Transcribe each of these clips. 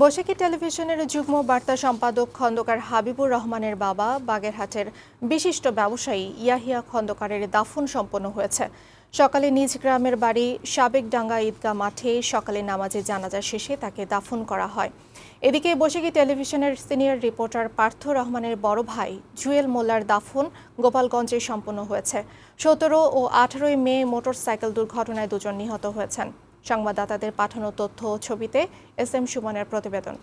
বৈশাখী টেলিভিশনের যুগ্ম বার্তা সম্পাদক খন্দকার হাবিবুর রহমানের বাবা বাগেরহাটের বিশিষ্ট ব্যবসায়ী ইয়াহিয়া খন্দকারের দাফন সম্পন্ন হয়েছে। সকালে নিজ গ্রামের বাড়ি সাবেকডাঙ্গা ঈদগাহ মাঠে সকালে নামাজে জানাজা শেষে তাকে দাফন করা হয়। এদিকে বৈশাখী টেলিভিশনের সিনিয়র রিপোর্টার পার্থ রহমানের বড় ভাই জুয়েল মোল্লার দাফন গোপালগঞ্জে সম্পন্ন হয়েছে। সতেরো ও আঠারোই মে মোটরসাইকেল দুর্ঘটনায় দুজন নিহত হয়েছেন। সংবাদদাতাদের পাঠানো তথ্য ও ছবিতে এস এম সুমনের প্রতিবেদন।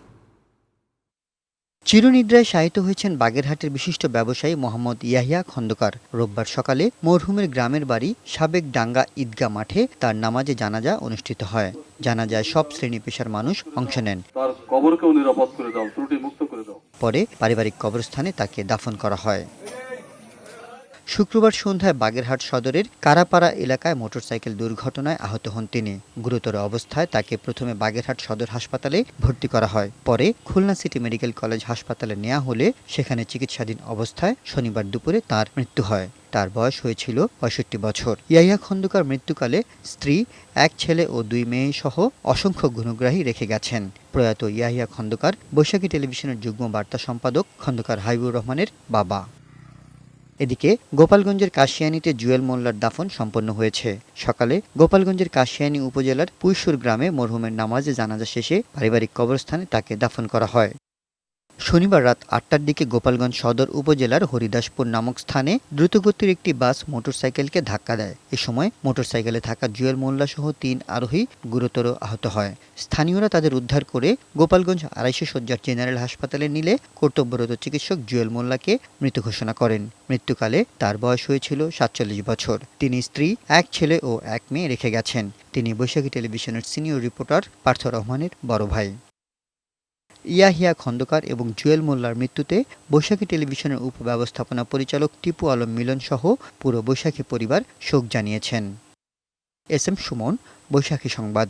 চিরনিদ্রায় শায়িত হয়েছেন বাগেরহাটের বিশিষ্ট ব্যবসায়ী মোহাম্মদ ইয়াহিয়া খন্দকার। রোববার সকালে মরহুমের গ্রামের বাড়ি সাবেক ডাঙ্গা ঈদগা মাঠে তার নামাজে জানাজা অনুষ্ঠিত হয়। জানাজায় সব শ্রেণি পেশার মানুষ অংশ নেন। তার কবরকেও নিরাপদ করে দাও ত্রুটি মুক্ত করে দাও। পরে পারিবারিক কবরস্থানে তাকে দাফন করা হয়। শুক্রবার সন্ধ্যায় বাগেরহাট সদরের কারাপাড়া এলাকায় মোটরসাইকেল দুর্ঘটনায় আহত হন তিনি। গুরুতর অবস্থায় তাকে প্রথমে বাগেরহাট সদর হাসপাতালে ভর্তি করা হয়। পরে খুলনা সিটি মেডিকেল কলেজ হাসপাতালে নেওয়া হলে সেখানে চিকিৎসাধীন অবস্থায় শনিবার দুপুরে তার মৃত্যু হয়। তার বয়স হয়েছিল পঁয়ষট্টি বছর। ইয়াহিয়া খন্দকার মৃত্যুকালে স্ত্রী, এক ছেলে ও দুই মেয়ে সহ অসংখ্য গুণগ্রাহী রেখে গেছেন। প্রয়াত ইয়াহিয়া খন্দকার, বৈশাখী টেলিভিশনের যুগ্ম বার্তা সম্পাদক খন্দকার হাইবুর রহমানের বাবা। এদিকে গোপালগঞ্জের কাশিয়ানিতে জুয়েল মোল্লার দাফন সম্পন্ন হয়েছে। সকালে গোপালগঞ্জের কাশিয়ানি উপজেলার পুইশুর গ্রামে মরহুমের নামাজে জানাজা শেষে পারিবারিক কবরস্থানে তাকে দাফন করা হয়। শনিবার রাত আটটার দিকে গোপালগঞ্জ সদর উপজেলার হরিদাসপুর নামক স্থানে দ্রুতগতির একটি বাস মোটরসাইকেলকে ধাক্কা দেয়। এ সময় মোটরসাইকেলে থাকা জুয়েল মোল্লা সহ তিন আরোহী গুরুতর আহত হয়। স্থানীয়রা তাদের উদ্ধার করে গোপালগঞ্জ আড়াইশো শয্যার জেনারেল হাসপাতালে নিলে কর্তব্যরত চিকিৎসক জুয়েল মোল্লাকে মৃত ঘোষণা করেন। মৃত্যুকালে তার বয়স হয়েছিল সাতচল্লিশ বছর। তিনি স্ত্রী, এক ছেলে ও এক মেয়ে রেখে গেছেন। তিনি বৈশাখী টেলিভিশনের সিনিয়র রিপোর্টার পার্থ রহমানের বড় ভাই। ইয়াহিয়া খন্দকার এবং জুয়েল মোল্লার মৃত্যুতে বৈশাখী টেলিভিশনের উপব্যবস্থাপনা পরিচালক টিপু আলম মিলন সহ পুরো বৈশাখী পরিবার শোক জানিয়েছেন। এস এম সুমন, বৈশাখী সংবাদ।